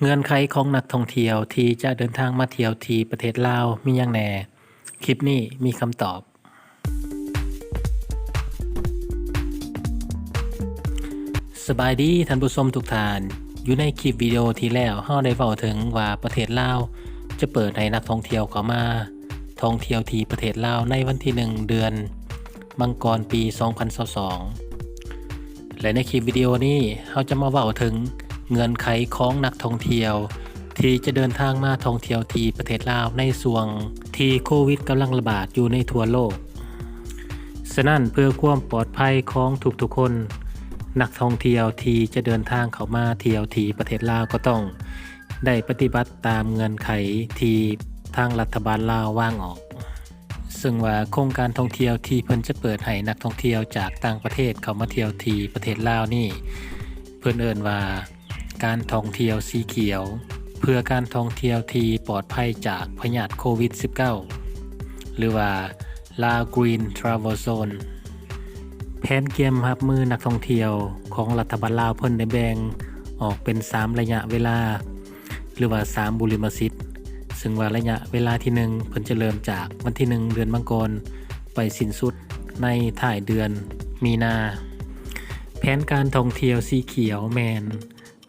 เงื่อนไขของนักท่องเที่ยวที่จะเดินทางมาเที่ยวที่ประเทศลาวมีหยังแน่คลิปนี้มีคำตอบ สบายดีท่านผู้ชมทุกท่าน อยู่ในคลิปวิดีโอที่แล้วเฮาได้เว้าถึงว่าประเทศลาวจะเปิดให้นักท่องเที่ยวเข้ามา ท่องเที่ยวที่ประเทศลาวในวันที่ 1 เดือนมังกรปี 2022 และในคลิปวิดีโอนี้เราจะมาเว้าถึง เงื่อนไขของนักท่องเที่ยว ที่จะเดินทางมาท่องเที่ยวที่ประเทศลาวในส่วงที่โควิดกำลังระบาดอยู่ในทั่วโลก ฉะนั้นเพื่อความปลอดภัยของทุกๆคน นักท่องเที่ยวที่จะเดินทางเข้ามาเที่ยวที่ประเทศลาวก็ต้อง ได้ปฏิบัติตามเงื่อนไขที่ทางรัฐบาลลาวว่างออก ซึ่งว่าโครงการท่องเที่ยวที่เพิ่นจะเปิดให้นักท่องเที่ยวจากต่างประเทศเข้ามาเที่ยวที่ประเทศลาวนี่ เพิ่นเอิ้นว่า การท่องเที่ยวสีเขียว เพื่อการท่องเที่ยวที่ปลอดภัยจากพยาธิโควิด -19 หรือว่า l a Green Travel Zone แผนเกมรับมือนักท่องเที่ยวของรัฐบาลลาวเพิ่นได้แบ่งออกเป็น 3 ระยะเวลา หรือว่า 3 บุริมสิทธิ์ซึ่งว่าระยะเวลาที่ 1 เพิ่นจะเริ่มจากวันที่ 1 เดือนมังกรไปสิ้นสุดในถ่ายเดือนมีนา แผนการท่องเที่ยวสีเขียวแมน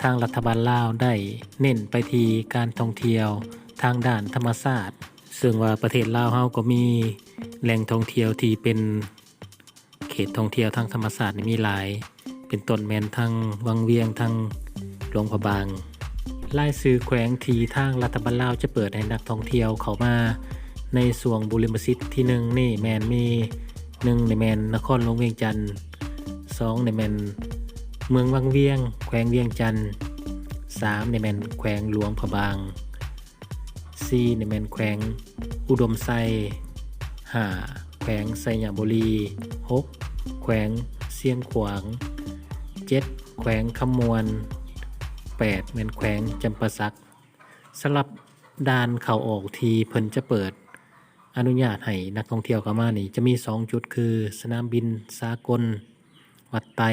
ทางรัฐบาลลาวได้เน้นไปที่การท่องเที่ยวทางด้านธรรมศาสตร์ซึ่งว่าประเทศลาวเฮาก็มีแหล่งท่องเที่ยวที่เป็นเขตท่องเที่ยวทางธรรมศาสตร์นี่มีหลาย เป็นต้นแมนทางวังเวียงทางหลวงพระบางรายซื้อแขวงทีทางรัฐบาลลาวจะเปิดให้นักท่องเที่ยวเขามาในส่วงบุริมสิทธิ์ที่หนึ่งนี่แมนมีหนึ่งในแมนนครหลวงเวียงจันทน์สองในแมน เมืองวังเวียง แขวงเวียงจันทน์3 ในแมนแขวงหลวงพะบาง 4 ในแมนแขวงอุดมไซ 5 แขวงไซยบุรี 6 แขวงเสียงขวาง 7 แขวงคำมวน 8 แมนแขวงจำปาสักสำหรับด่านเข้าออกทีเพิ่นจะเปิด อนุญาตให้นักท่องเที่ยวเข้ามานี่ จะมี 2 จุดคือ สนามบินสากล วัดไต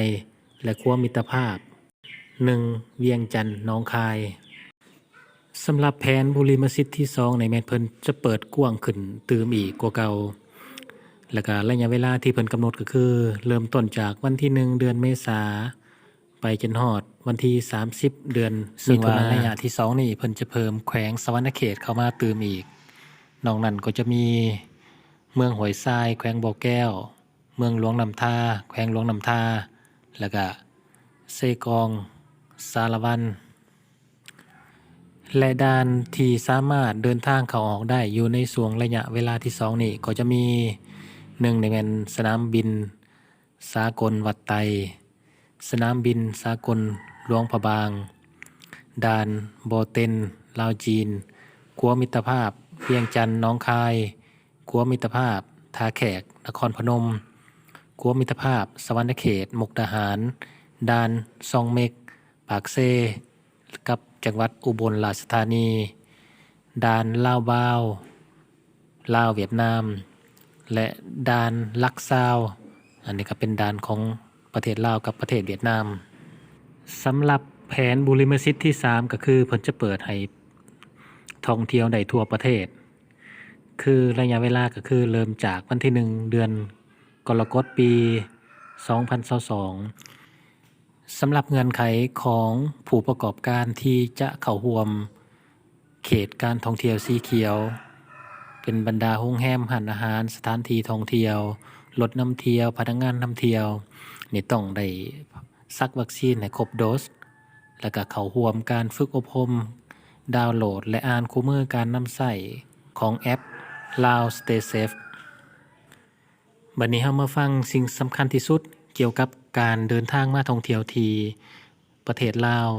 และขั้วมิตรภาพ 1. เวียงจันทน์หน้องคายสำหรับแผนบุริมสิทธิ์ที่2ในแมนเพิ่นจะเปิดกว้างขึ้นตืมอีกกว่าเก่า และก็ระยะเวลาที่เพิ่นกำหนดก็คือ เริ่มต้นจากวันที่1เดือนเมษาไปจนฮอดวันที่ 30 เดือนซึ่งว่าระยะที่2นี่เพิ่นจะเพิ่มแขวงสวรรณเขตเข้ามาตืมอีก นอกนั้นก็จะมีเมืองหอยทราย แขวงบ่อแก้ว เมืองหลวงนำทา แขวงหลวงนำทา แล้วก็เซกอง สารวัน และด่านที่สามารถเดินทางเข้าออกได้อยู่ในส่วงระยะเวลาที่ 2 นี่ก็จะมีหนึ่งในแมนสนามบิน สากลวัดไต สนามบินสากลหลวงพระบาง ด่านโบเตนลาวจีน กัวมิตรภาพเวียงจันน้องคาย กัวมิตรภาพท่าแขก นครพนม กัวมิตรภาพ สวรรณเขตมุกดาหาร ดาน ซองเมก ปากเซ กับจังหวัดอุบลราชธานี ดานลาวบาวลาวเวียดนาม และดานลักซาว อันนี้ก็เป็นดานของประเทศลาวกับประเทศเวียดนามสำหรับแผนบุริมสิทธิ์ที่ 3 ก็คือเพิ่นจะเปิดให้ท่องเที่ยวได้ทั่วประเทศ คือระยะเวลาก็คือเริ่มจากวันที่ 1 เดือน กรกฎปี 2022สำหรับเงื่อนไขของผู้ประกอบการที่จะเข้าร่วม เขตการท่องเที่ยวสีเขียว เป็นบรรดาโรงแรมหันอาหารสถานที่ท่องเที่ยวรถนำเที่ยว พนักงานนำเที่ยวนี่ต้องได้ซักวัคซีนให้ครบโดส แล้วก็เข้าร่วมการฝึกอบรมดาวน์โหลดและอ่านคู่มือการนำใช้ของแอป Lao Stay Safe บัดนี้เรามาฟังสิ่งสำคัญที่สุดเกี่ยวกับการเดินทางมาท่องเที่ยวที่ประเทศลาว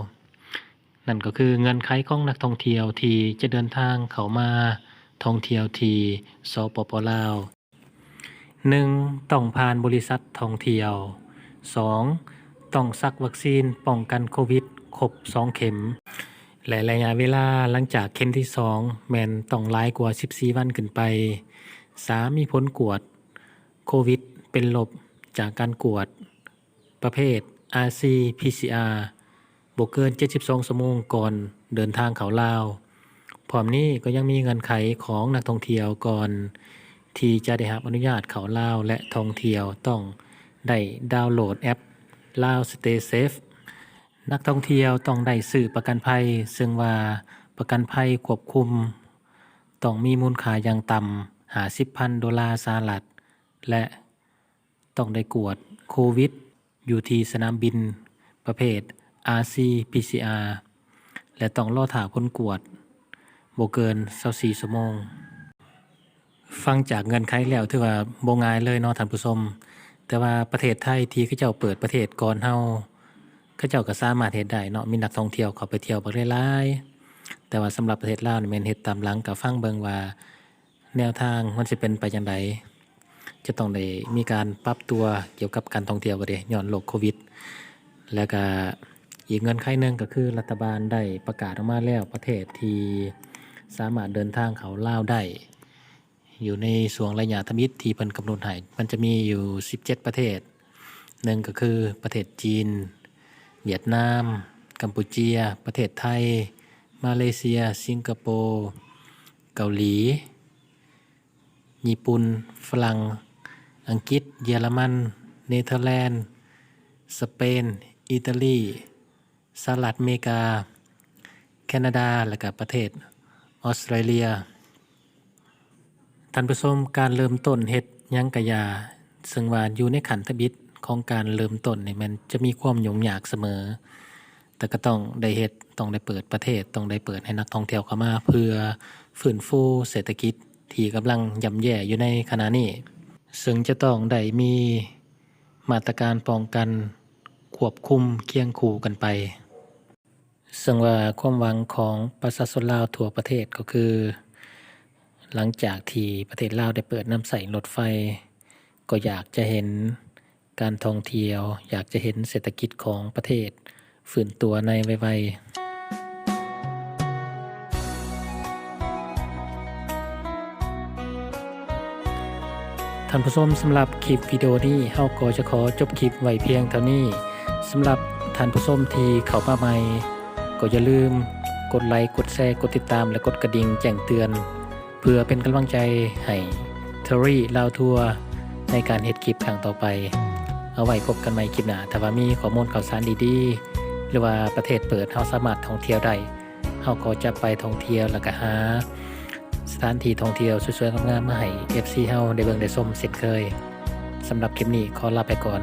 นั่นก็คือเงื่อนไขของนักท่องเที่ยวที่จะเดินทางเข้ามาท่องเที่ยวที่สปปลาว 1. ต้องผ่านบริษัทท่องเที่ยว 2. ต้องซักวัคซีนป้องกันโควิดครบ2 เข็ม และระยะเวลาหลังจากเข็มที่ 2 แมนต้องหลายกว่า 14 วันขึ้นไป 3. มีผลกวด โควิด เป็นลบจากการกวด ประเภท RC-PCR บ่เกิน 72ชั่วโมงก่อนเดินทางเขาลาวพร้อมนี้ก็ยังมีเงื่อนไขของนักท่องเที่ยวก่อน ที่จะได้รับอนุญาตเขาลาวและท่องเที่ยวต้องได้ดาวน์โหลดแอป Lao Stay Safe นักท่องเที่ยวต้องได้ซื้อประกันภัย ซึ่งว่าประกันภัยควบคุม ต้องมีมูลค่าอย่างต่ำ50,000 ดอลลาร์สหรัฐ และต้องได้กวดโควิด อยู่ที่สนามบิน ประเภท RC-PCR และต้องรอถ่าผลกวดบ่เกิน24ชั่วโมง ฟังจากเงินไขแล้วถือว่าบ่ง่ายเลยเนาะท่านผู้ชมแต่ว่าประเทศไทยที่เขาเจ้าเปิดประเทศก่อนเฮาเขาเจ้าก็สามารถเฮ็ดได้เนาะมีนักท่องเที่ยวเข้าไปเที่ยวบักหลายๆแต่ว่าสำหรับประเทศลาวนี่แม่นเฮ็ดตามหลังก็ฟังเบิ่งว่าแนวทางมันสิเป็นไปจังได จะต้องได้มีการปรับตัวเกี่ยวกับการท่องเที่ยวบ่เดย้อนโรคโควิด แล้วก็อีกเงื่อนไขหนึงก็คือรัฐบาลได้ประกาศออกมาแล้วประเทศที่สามารถเดินทางเข้าลาวได้อยู่ในส่วงระยะทมิตรที่เพิ่นกำหนดให้มันจะมีอยู่ 17 ประเทศหนึ่งก็คือประเทศจีน เวียดนาม กัมพูเชีย ประเทศไทย มาเลเซีย สิงคโปร์ เกาหลี ญี่ปุ่น ฝรั่ง อังกฤษ เยอรมัน เนเธอร์แลนด์ สเปน อิตาลี สหรัฐอเมริกา แคนาดา และก็ประเทศออสเตรเลีย ท่านผู้ชมการเริ่มต้นเฮ็ดยังกะยา ซึ่งว่าอยู่ในขันธบิดของการเริ่มต้นนี่มันจะมีความยุ่งยากเสมอ แต่ก็ต้องได้เฮ็ดต้องได้เปิดประเทศ ต้องได้เปิดให้นักท่องเที่ยวเข้ามา เพื่อฟื้นฟูเศรษฐกิจ ที่กำลังย่ำแย่อยู่ในขณะนี้ ซึ่งจะต้องได้มีมาตรการป้องกัน ควบคุมเคียงคู่กันไป ซึ่งว่าความหวังของประชาชนลาวทั่วประเทศก็คือ หลังจากที่ประเทศลาวได้เปิดน้ำใสรถไฟ ก็อยากจะเห็นการท่องเที่ยว อยากจะเห็นเศรษฐกิจของประเทศฟื้นตัวในไวๆ ท่านผู้ชมสำหรับคลิปวิดีโอนี้เฮาก็จะขอจบคลิปไว้เพียงเท่านี้สำหรับท่านผู้ชมที่เข้ามาใหม่ ก็อย่าลืมกดไลค์กดแชร์กดติดตามและกดกระดิ่งแจ้งเตือน เพื่อเป็นกำลังใจให้เทอรี่ลาวทัวร์ในการเฮ็ดคลิปครั้งต่อไป เอาไว้พบกันใหม่คลิปหน้าถ้าว่ามีข้อมูลข่าวสารดีๆ หรือว่าประเทศเปิดเฮาสามารถท่องเที่ยวได้เฮาก็จะไปท่องเที่ยวแล้วก็หา สถานที่ท่องเที่ยวสวยๆงามๆมาให้ FC เฮาได้เบิ่งได้ชมเสร็จเคยสำหรับคลิปนี้ขอลาไปก่อน